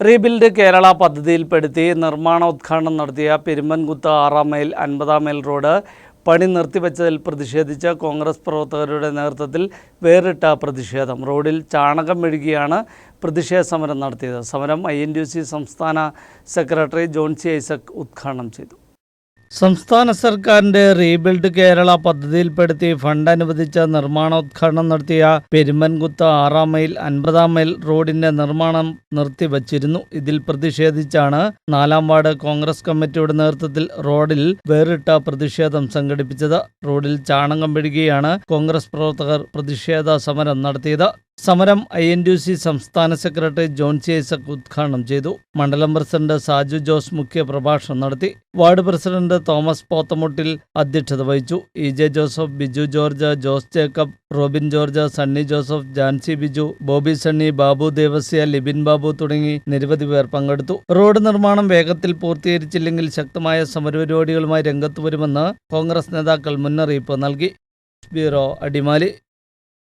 Rebuild Kerala പദ്ധതിയിൽപ്പെടുത്തി നിർമ്മാണോദ്ഘാടനം നടത്തിയ പെരുമ്പൻകുത്ത് ആറാം മൈൽ അൻപതാം മൈൽ റോഡ് പണി നിർത്തിവെച്ചതിൽ പ്രതിഷേധിച്ച കോൺഗ്രസ് പ്രവർത്തകരുടെ നേതൃത്വത്തിൽ വേറിട്ട പ്രതിഷേധം. റോഡിൽ ചാണകം മെഴുകിയാണ് പ്രതിഷേധ സമരം നടത്തിയത്. സമരം ഐ സംസ്ഥാന സെക്രട്ടറി ജോൺസി ഐസക് ഉദ്ഘാടനം ചെയ്തു. സംസ്ഥാന സർക്കാരിന്റെ റീബിൽഡ് കേരള പദ്ധതിയിൽപ്പെടുത്തി ഫണ്ട് അനുവദിച്ച നിർമ്മാണോദ്ഘാടനം നടത്തിയ പെരുമൻകുത്ത് ആറാം മൈൽ അൻപതാം മൈൽ റോഡിന്റെ നിർമ്മാണം നിർത്തിവച്ചിരുന്നു. ഇതിൽ പ്രതിഷേധിച്ചാണ് നാലാം വാർഡ് കോൺഗ്രസ് കമ്മിറ്റിയുടെ നേതൃത്വത്തിൽ റോഡിൽ വേറിട്ട പ്രതിഷേധം സംഘടിപ്പിച്ചത്. റോഡിൽ ചാണകം പിഴുകിയാണ് കോൺഗ്രസ് പ്രവർത്തകർ പ്രതിഷേധ സമരം നടത്തിയത്. സമരം ഐ എൻ ഡി സി സംസ്ഥാന സെക്രട്ടറി ജോൺസി ഐസക് ഉദ്ഘാടനം ചെയ്തു. മണ്ഡലം പ്രസിഡന്റ് സാജു ജോസ് മുഖ്യ പ്രഭാഷണം നടത്തി. വാർഡ് പ്രസിഡന്റ് തോമസ് പോത്തമുട്ടിൽ അധ്യക്ഷത വഹിച്ചു. ഇ ജെ ജോസഫ് ബിജു ജോർജ് ജോസ് ജേക്കബ് റോബിൻ ജോർജ് സണ്ണി ജോസഫ് ജാൻസി ബിജു ബോബി സണ്ണി ബാബു ദേവസ്യ ലിബിൻ ബാബു തുടങ്ങി നിരവധി പേർ പങ്കെടുത്തു. റോഡ് നിർമ്മാണം വേഗത്തിൽ പൂർത്തീകരിച്ചില്ലെങ്കിൽ ശക്തമായ സമരപരിപാടികളുമായി രംഗത്ത് വരുമെന്ന് കോൺഗ്രസ് നേതാക്കൾ മുന്നറിയിപ്പ് നൽകി. ബ്യൂറോ അടിമാലി.